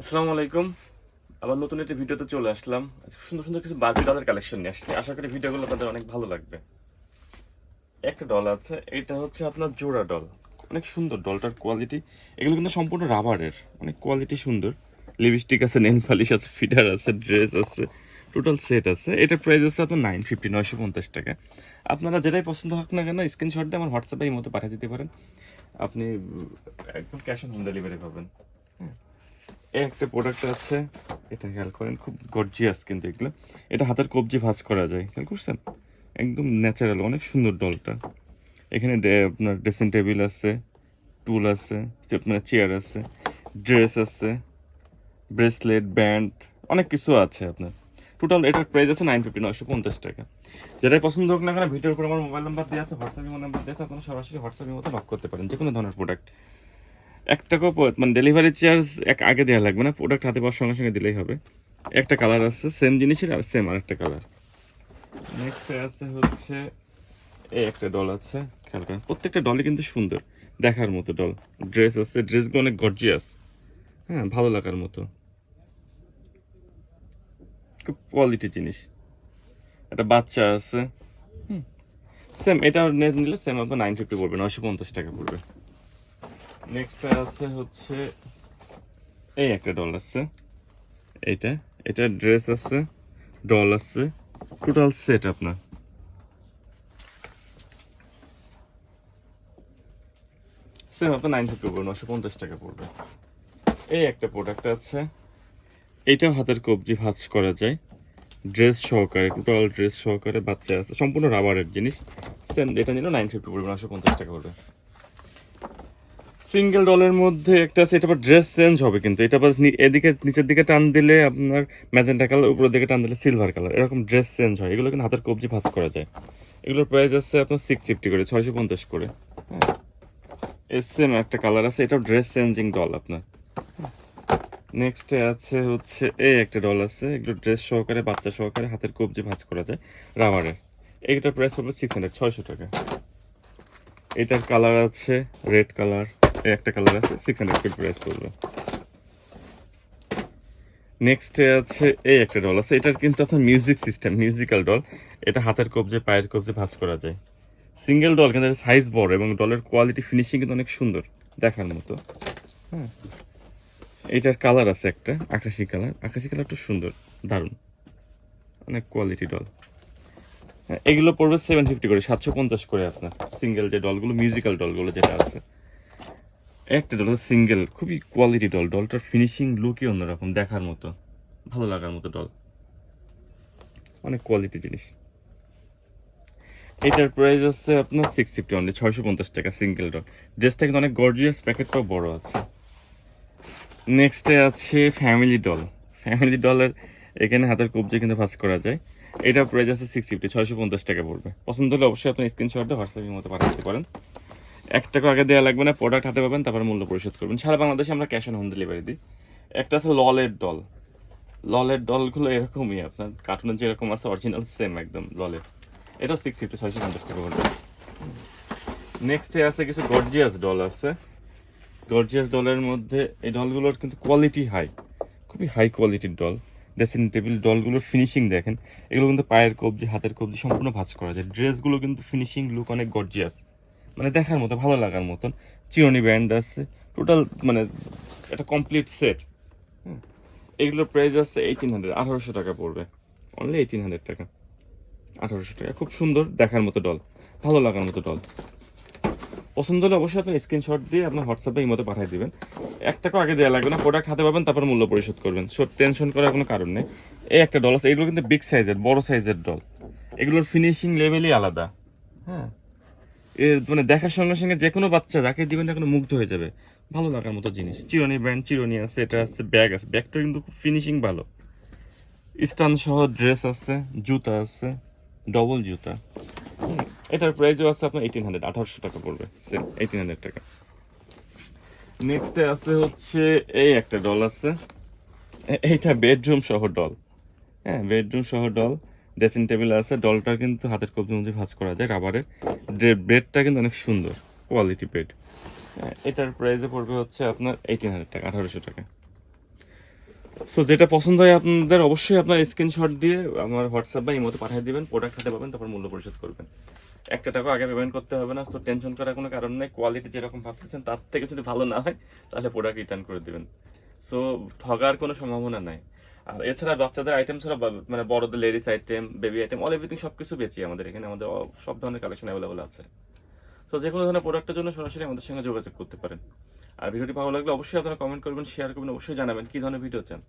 আসসালামু আলাইকুম। আবার নতুন একটি ভিডিওতে চলে আসলাম। আজকে সুন্দর সুন্দর কিছু বাজি ডলের কালেকশন নিয়ে আসছি। আশা করি ভিডিওগুলো আপনাদের অনেক ভালো লাগবে। একটা ডল আছে, এটা হচ্ছে আপনার জোড়া ডল অনেক সুন্দর ডলটার কোয়ালিটি এগুলো কিন্তু সম্পূর্ণ রাবারের অনেক কোয়ালিটি সুন্দর। লিপস্টিক আছে নেল পালিশ আছে ফিডার আছে ড্রেস আছে টোটাল সেট আছে। এটার প্রাইস আছে আপনার নাইন ফিফটি নয়শো পঞ্চাশ টাকা। আপনারা যেটাই পছন্দ হোক না কেন স্ক্রিনশট দিয়ে আমার হোয়াটসঅ্যাপে এই মতো পাঠিয়ে দিতে পারেন। আপনি একদম ক্যাশ অন হোম ডেলিভারি পাবেন। একটা প্রোডাক্ট আছে, এটা খেয়াল করেন, খুব গর্জিয়াস কিন্তু এগুলো। এটা হাতের কবজি ভাঁজ করা যায়, খেয়াল করছেন? একদম ন্যাচারাল অনেক সুন্দর ডলটা এখানে আপনার ড্রেসিং টেবিল আছে টুল আছে আপনার চেয়ার আছে ড্রেস আছে ব্রেসলেট ব্যান্ড অনেক কিছু আছে আপনার। টোটাল এটার প্রাইস আছে নাইন ফিফটি নয়শো পঞ্চাশ টাকা। যেটাই পছন্দ হোক না কেন, ভিডিওর উপর আমার মোবাইল নাম্বার দেওয়া আছে হোয়াটসঅ্যাপ নাম্বার দেওয়া আছে, আপনারা সরাসরি হোয়াটসঅ্যাপের মতো নক করতে পারেন যে কোনো ধরনের প্রোডাক্ট এক টাকাও মানে ডেলিভারি চার্জ এক আগে দেওয়া লাগবে না প্রোডাক্ট হাতে পাওয়ার সঙ্গে সঙ্গে দিলেই হবে। একটা কালার আছে সেম জিনিসের আর সেম আরেকটা কালার নেক্সট আছে হচ্ছে এই একটা ডল আছে, খেয়াল করেন, প্রত্যেকটা ডলই কিন্তু সুন্দর, দেখার মতো ডল ড্রেস আছে ড্রেসগুলো অনেক গর্জিয়াস হ্যাঁ ভালো লাগার মতো। খুব কোয়ালিটি জিনিস। একটা বাচ্চা আছে, হুম সেম এটা নিলে সেম আপনার নাইন ফিফটি পড়বে, নয়শো পঞ্চাশ টাকা পড়বে। নেক্সট আছে হচ্ছে এই একটা ডল আছে। এইটা, এটা ড্রেস আছে ডল আছে। টোটাল সেট আপনার সেম আপনার নাইন ফিফটি পড়বে নশো পঞ্চাশ টাকা পড়বে। এই একটা প্রোডাক্ট আছে। এইটাও হাতের কবজি ভাঁজ করা যায়। ড্রেস সহকারে টোটাল ড্রেস সহকারে বাচ্চা আছে। সম্পূর্ণ রাবারের জিনিস। সেম এটা নিল নাইন ফিফটি পড়বে নশো পঞ্চাশ টাকা পড়বে। সিঙ্গেল ডলের মধ্যে একটা আছে, এটা ড্রেস চেঞ্জ হবে কিন্তু। এটা আবার এদিকে, নিচের দিকে টান দিলে আপনার ম্যাজেন্টা কালার উপরের দিকে টান দিলে সিলভার কালার এরকম ড্রেস চেঞ্জ হয়। এগুলো কিন্তু হাতের কবজি ভাঁজ করা যায়। এগুলোর প্রাইস আছে আপনার সিক্স ফিফটি করে, ছয়শো পঞ্চাশ করে। হ্যাঁ। এর সেম একটা কালার আছে, এটাও ড্রেস চেঞ্জিং ডল আপনার। নেক্সটে আছে হচ্ছে এই একটা ডল আছে, এগুলো ড্রেস সহকারে, বাচ্চা সহকারে হাতের কবজি ভাঁজ করা যায় রাবারের এইটার প্রাইস হবে সিক্স হান্ড্রেড ছয়শো টাকা। এটার কালার আছে রেড কালার একটা কালার আছে সিক্স হান্ড্রেড প্রাইস পড়বে। নেক্সটে আছে এই একটা ডল আছে এটার কিন্তু আপনার মিউজিক সিস্টেম মিউজিক্যাল ডল এটা হাতের কবজে পায়ের কবজে ভাজ করা যায়। সিঙ্গেল ডল কিন্তু সাইজ বড় এবং ডলের কোয়ালিটি ফিনিশিং কিন্তু অনেক সুন্দর দেখার মতো। হ্যাঁ। এটার কালার আছে একটা আকাশি কালার আকাশি কালারটা সুন্দর দারুণ। অনেক কোয়ালিটি ডল হ্যাঁ, এগুলো পড়বে সেভেন ফিফটি করে সাতশো পঞ্চাশ করে আপনার। সিঙ্গেল যে ডলগুলো মিউজিক্যাল ডলগুলো যেটা আছে। একটা ডল সিঙ্গেল খুবই কোয়ালিটি ডল ডলটার ফিনিশিং লুকই অন্যরকম, দেখার মতো, ভালো লাগার মতো ডল অনেক কোয়ালিটি জিনিস। এটার প্রাইস আছে আপনার সিক্স ফিফটি অনলি ছয়শো পঞ্চাশ টাকা সিঙ্গেল ডল ড্রেসটা কিন্তু অনেক গর্জিয়াস প্যাকেটটাও বড় আছে। নেক্সটে আছে ফ্যামিলি ডল ফ্যামিলি ডলের এখানে হাতের কবজি কিন্তু ভাঁজ করা যায়। এটা প্রাইস আছে সিক্স ফিফটি ছয়শো পঞ্চাশ টাকা পড়বে। পছন্দ হলে অবশ্যই আপনি স্ক্রিনশটটা হোয়াটসঅ্যাপের মতো পাঠাতে পারেন। এক টাকা আগে দেওয়া লাগবে না প্রোডাক্ট হাতে পাবেন, তারপর মূল্য পরিশোধ করবেন। সারা বাংলাদেশে আমরা ক্যাশ অন হোম ডেলিভারি দিই। একটা আছে ললের ডল ললের ডলগুলো এরকমই আপনার কার্টুনের যেরকম আছে অরিজিনাল সেম একদম ললের এটা সিক্স ফিফটি ছয়শো পঞ্চাশ টাকা পড়বে নেক্সটে আছে কিছু গর্জিয়াস ডল আছে। গর্জিয়াস ডলের মধ্যে এই ডলগুলোর কিন্তু কোয়ালিটি হাই খুবই হাই কোয়ালিটির ডল ড্রেসিং টেবিল ডলগুলোর ফিনিশিং দেখেন। এগুলো কিন্তু পায়ের কবজি, হাতের কবজি সম্পূর্ণ ভাঁজ করা যায়। ড্রেসগুলো কিন্তু ফিনিশিং লুক অনেক গর্জিয়াস মানে দেখার মতো, ভালো লাগার মতন। চিরনি ব্যান্ড আছে টোটাল মানে একটা কমপ্লিট সেট এগুলোর প্রাইস আছে এইটিন হান্ড্রেড আঠারোশো টাকা পড়বে। অনলি এইটিন হান্ড্রেড টাকা। আঠারোশো টাকা। খুব সুন্দর, দেখার মতো ডল ভালো লাগার মতো ডল পছন্দ হলে অবশ্যই আপনি স্ক্রিনশট দিয়ে আপনার হোয়াটসঅ্যাপে এই মতো পাঠিয়ে দেবেন। এক টাকা আগে দেওয়া লাগবে না প্রোডাক্ট হাতে পাবেন, তারপর মূল্য পরিশোধ করবেন। সো টেনশন করার কোনো কারণ নেই। এই একটা ডল আছে, এগুলো কিন্তু বিগ সাইজের বড় সাইজের ডল এগুলোর ফিনিশিং লেভেলই আলাদা। হ্যাঁ। এর মানে দেখার সঙ্গে সঙ্গে যে কোনো বাচ্চা যাকে দিবেন না মুগ্ধ হয়ে যাবে। ভালো লাগার মতো জিনিস। চিরনি ব্র্যান্ড চিরনি আছে, এটা আছে, ব্যাগ আছে। ব্যাগটা কিন্তু ফিনিশিং ভালো। স্টান সহ ড্রেস আছে, জুতা আছে, ডবল জুতা। এটার প্রাইসও আছে আপনার এইটিন হান্ড্রেড আঠারোশো টাকা পড়বে। সেম এইটিন হান্ড্রেড টাকা। নেক্সটে আছে হচ্ছে, এই একটা ডল আছে। এইটা বেডরুম সহ ডল হ্যাঁ বেডরুম সহ ডল ড্রেসিং টেবিল আছে, ডলটা কিন্তু হাতের কবজি মধ্যে ভাঁজ করা যায় রাবারের ব্রেডটা কিন্তু অনেক সুন্দর কোয়ালিটি বেড এটার প্রাইসে পড়বে হচ্ছে আপনার এইটিন হান্ড্রেড টাকা, আঠারোশো টাকা। সো যেটা পছন্দ হয় আপনাদের, অবশ্যই আপনার স্ক্রিনশট দিয়ে আমার হোয়াটসঅ্যাপ বা ইমোতে পাঠিয়ে দিবেন প্রোডাক্ট হাতে পাবেন, তারপর মূল্য পরিশোধ করবেন। একটা টাকা আগে পেমেন্ট করতে হবে না, তো টেনশন করার কোনো কারণ নেই কোয়ালিটি যেরকম ভাবতেছেন, তার থেকে যদি ভালো না হয়, তাহলে প্রোডাক্ট রিটার্ন করে দেবেন। সো ঠগার কোনো সম্ভাবনা নাই। আর এছাড়া বাচ্চাদের আইটেম ছাড়া মানে বড়দের ladies item baby item all everything সব কিছু বেচি আমাদের এখানে। আমাদের সব ধরনের কালেকশন অ্যাভেলেবল আছে। তো যে কোনো ধরনের প্রোডাক্টের জন্য সরাসরি আমাদের সঙ্গে যোগাযোগ করতে পারেন। আর ভিডিওটি ভালো লাগলে অবশ্যই আপনারা কমেন্ট করবেন শেয়ার করবেন, অবশ্যই জানাবেন কী ধরনের ভিডিও চান।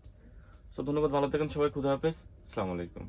সো ধন্যবাদ, ভালো থাকেন সবাই, খুদা হাফেজ, আসসালামু আলাইকুম।